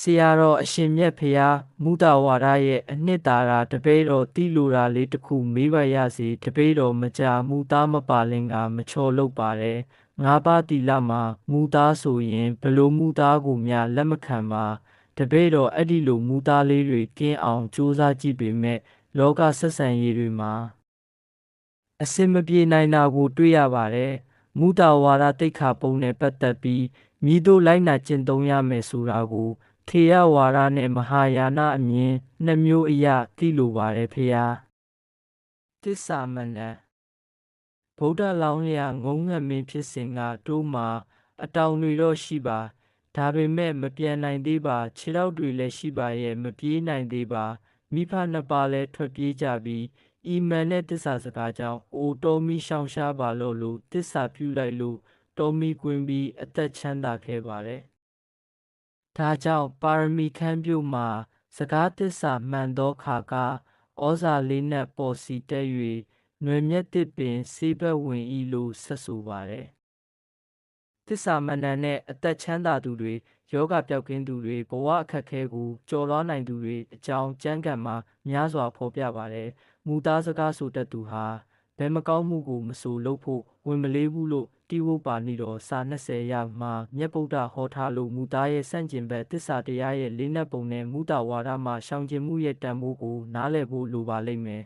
ဆရာတော်အရှင်မြတ်ဖျားမုဒဝါဒရဲ့အနှစ်သာရတပည့်တော်တိလိုတာလေးတစ်ခုမေးပါရစေတပည့်တော်မကြာမူသားမပါလင်ကမချော်လုပ်ပါတယ်ငါးပါးတီလမှာမူသားဆိုရင်ဘလို့မူသားကိုများလက်မခံပါတပည့်တော်အဲ့ဒီလိုမူသားလေးတွေကင်းအောင်စူးစမ်းကြည့်ပေမဲ့လောကဆက်ဆံရေးတွေမှာအစင်မပြေနိုင်တာကို တွေ့ရပါတယ်မူတာဝါဒတိတ်ခါပုံနဲ့ပတ်သက်ပြီးမိတို့လိုက်နာကျင့်သုံးရမယ်ဆိုတာကို ထေရဝါဒနဲ့မဟာယာနအမြင်နှစ်မျိုးအရာသိလိုပါတယ်ဖေဟာတစ္ဆာမဏေဗုဒ္ဓလောင်းရငုံငတ်မင်းဖြစ်စဉ်ကတို့မှာအတောင်တွေတော့ရှိပါဒါပေမဲ့မပြန်နိုင်သေးပါခြေထောက်တွေလည်းရှိပါရဲ့မပြေးနိုင်သေးပါမိဖနှစ်ပါးလည်းထွက်ပြေးကြပြီးဤမန်နဲ့တစ္ဆာစကားကြောင့်အိုတော်မီရှောင်ရှားပါလို့လို့တစ္ဆာပြုလိုက်လို့တော်မီကွင်းပြီးအသက်ချမ်းသာခဲ့ပါတယ် ဒါကြောင့်ပါရမီခမ်းပြုမှာ စကားတစ္ဆာမှန်သောခါကဩဇာလေးနက်ပေါ်စီတက်၍ຫນွေမြက်တစ်ပင်စေးဘက်ဝင်ဤလို့ဆက်ဆိုပါတယ်တစ္ဆာမဏ္ဍန်နဲ့အသက်ချမ်းသာသူတွေယောဂပျောက်ကင်းသူတွေဘဝအခက်အခဲကိုကျော်လွှားနိုင်သူတွေအကြောင်းကြမ်းကံမှာများစွာဖော်ပြပါတယ်မူသားစကားဆိုတတ်သူဟာဘယ်မကောင်းမှုကိုမဆိုလုပ်ဖို့ ဝင်မလေးဘူးလို့တိဝုပ္ပါဏိတော်စာ20ရာမှာမြတ်ဗုဒ္ဓဟောထားလို့မူသားရဲ့စန့်ကျင်ဘက်တစ္ဆာတရားရဲ့လေးနက်ပုံနဲ့မူတာဝါဒမှာရှောင်ကျင်မှုရဲ့တန်ဖိုးကိုနားလည်ဖို့လိုပါလိမ့်မယ်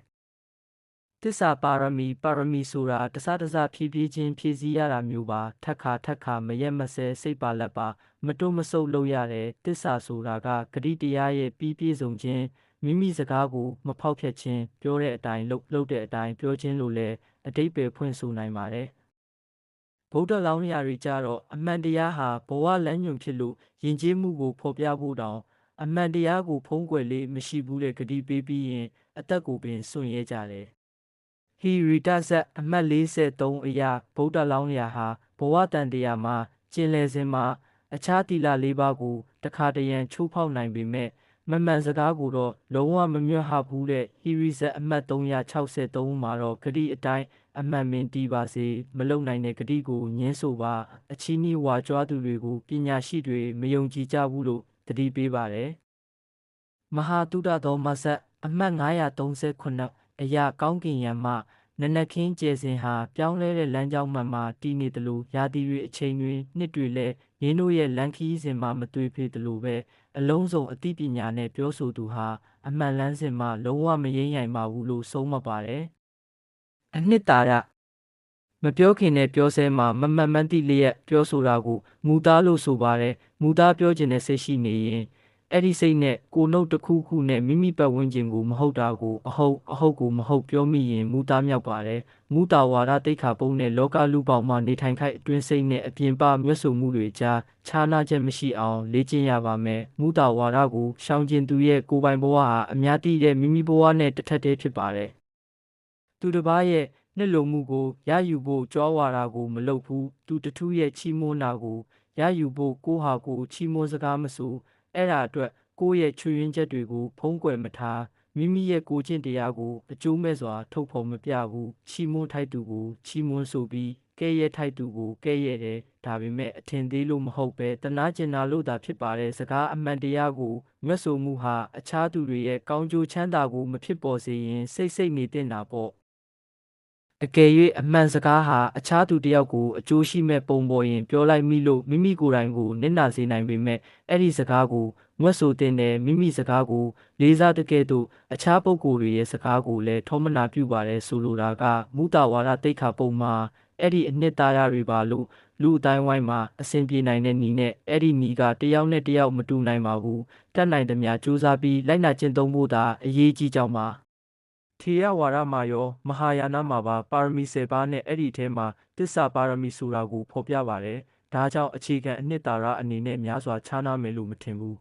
တစ္ဆာပါရမီပါရမီဆိုတာတစတစဖြည်းဖြည်းချင်းဖြည့်ဆည်းရတာမျိုးပါထက်ခါထက်ခါမရက်မစဲစိတ်ပါလက်ပါ မတွမဆုပ်လို့ရတယ်တစ္ဆာဆိုတာကဂတိတရားရဲ့ပြီးပြည့်စုံခြင်း မိမိစကားကိုမဖောက်ဖျက်ခြင်းပြောတဲ့အတိုင်းလုပ်လုပ်တဲ့အတိုင်းပြောခြင်းလို့လည်းအတိတ်ပဲဖွင့်ဆိုနိုင်ပါတယ်ဗုဒ္ဓလောင်းရာတွေကြတော့အမှန်တရားဟာဘဝလမ်းညွန်ဖြစ်လို့ယဉ်ကျေးမှုကိုဖော်ပြဖို့တောင်အမှန်တရားကိုဖုံးကွယ်လေးမရှိဘူးတဲ့ဂတိပေးပြီးရင်အသက်ကိုပင်စွန့်ရဲကြတယ်ဟီရီတာဇက်အမှတ်43အရာဗုဒ္ဓလောင်းရာဟာဘဝတန်တရားမှာကျင်လည်စဉ်မှာအခြားတီလာလေးပါးကိုတခါတရံချိုးဖောက်နိုင်ပေမဲ့ မမှန်စကားကိုတော့လုံးဝမမြတ်ဟဘူးတဲ့ဟီရီဇက်အမှတ်363မှာတော့ဂတိအတိုင်းအမှန်မင်းတီးပါစေမလုံနိုင်တဲ့ဂတိကိုညင်းဆိုပါအချီးနှီးဝါကြွားသူတွေကိုပညာရှိတွေမယုံကြည်ကြဘူးလို့တတိပေးပါတယ်မဟာတုဒ္ဒသောမဆက်အမှတ်939အရာကောင်းကင်ယံမှ နနခင်းကျယ်စင်ဟာပြောင်းလဲတဲ့လမ်းကြောင်းမှန်မှာတည်နေတယ်လို့ရာသီတွေအချိန်တွေနှစ်တွေလည်းရင်းတို့ရဲ့လမ်းခီးစဉ်မှာမတွေ့ဖေးတယ်လို့ပဲအလုံးစုံအသိပညာနဲ့ပြောဆိုသူဟာအမှန်လန်းစဉ်မှာလုံးဝမရင်ရိုင်ပါဘူးလို့ဆုံးမပါတယ်အနှစ်သာရမပြောခင်နဲ့ပြောစဲမှာမမှန်မှန်သိလျက်ပြောဆိုတာကိုမူသားလို့ဆိုပါတယ်မူသားပြောခြင်းနဲ့စိတ်ရှိနေရင် အဲ့ဒီစိတ်နဲ့ကိုနှုတ်တစ်ခုခုနဲ့မိမိပတ်ဝန်းကျင်ကိုမဟုတ်တာကိုအဟုတ်အဟုတ်ကိုမဟုတ်ပြောမိရင်မူသားမြောက်ပါတယ်မူတာဝါဒတိတ်ခါပုံနဲ့လောကလူပေါင်းမှာနေထိုင်ခိုက်အတွင်းစိတ်နဲ့အပြင်ပမြတ်ဆိုမှုတွေကြားခြားနာချက်မရှိအောင်လေ့ကျင့်ရပါမယ်မူတာဝါဒကိုရှောင်ကျင်သူရဲ့ကိုယ်ပိုင်ဘဝဟာအများတည်တဲ့မိမိဘဝနဲ့တစ်ထက်တည်းဖြစ်ပါတယ်သူတစ်ပါးရဲ့နှစ်လိုမှုကိုရယူဖို့ကြွားဝါတာကိုမလုပ်ဘူးသူတထူးရဲ့ချီးမွမ်းတာကိုရယူဖို့ကိုဟာကိုချီးမွမ်းစကားမဆို အဲ့ဒါအတွက်ကိုယ့်ရဲ့ချွေရင်းချက်တွေကိုဖုံးကွယ်မထားမိမိရဲ့ကိုချင်းတရားကိုအကျိုးမဲ့စွာ ထုတ်ဖော်မပြဘူးချီးမွမ်းထိုက်သူကိုချီးမွမ်းဆိုပြီးကဲ့ရဲ့ထိုက်သူကိုကဲ့ရဲ့တယ်ဒါပေမဲ့အထင်သေးလို့မဟုတ်ပဲတနာကျင်နာလို့သာဖြစ်ပါတယ်စကားအမှန်တရားကိုမြတ်ဆိုမှုဟာအခြားသူတွေရဲ့ကောင်းကျိုးချမ်းသာကိုမဖြစ်ပေါ်စေရင်စိတ်စိတ်နေတဲ့တာပေါ့ အကယ်၍အမှန်စကားဟာအခြားသူတယောက်ကိုအကျိုးရှိမဲ့ပုံပေါ်ရင်ပြောလိုက်မိလို့မိမိကိုယ်တိုင်ကိုနစ်နာစေနိုင်ပေမဲ့အဲ့ဒီစကားကိုမွတ်ဆိုတဲ့နဲ့မိမိစကားကိုလေးစားတကယ်တော့အခြားပုဂ္ဂိုလ်တွေရဲ့စကားကိုလည်းထောမနာပြုပါတယ်ဆိုလိုတာကမူတာဝါဒတိတ်ခါပုံမှာအဲ့ဒီအနှစ်သာရတွေပါလို့လူအတိုင်းဝိုင်းမှာအဆင်ပြေနိုင်တဲ့ညီနဲ့အဲ့ဒီညီကတယောက်နဲ့တယောက်မတူနိုင်ပါဘူးတတ်နိုင်သမျှစူးစမ်းပြီးလိုက်နာကျင့်သုံးဖို့သာအရေးကြီးကြောင်းပါ ထေရဝါဒမှာရော မဟာယာနမှာပါပါရမီ10ပါးနဲ့အဲ့ဒီထဲမှာတစ္ဆာပါရမီဆိုတာကိုဖော်ပြပါတယ်ဒါကြောင့်အခြေခံအနှစ်သာရအနေနဲ့များစွာခြားနားမယ်လို့မထင်ဘူး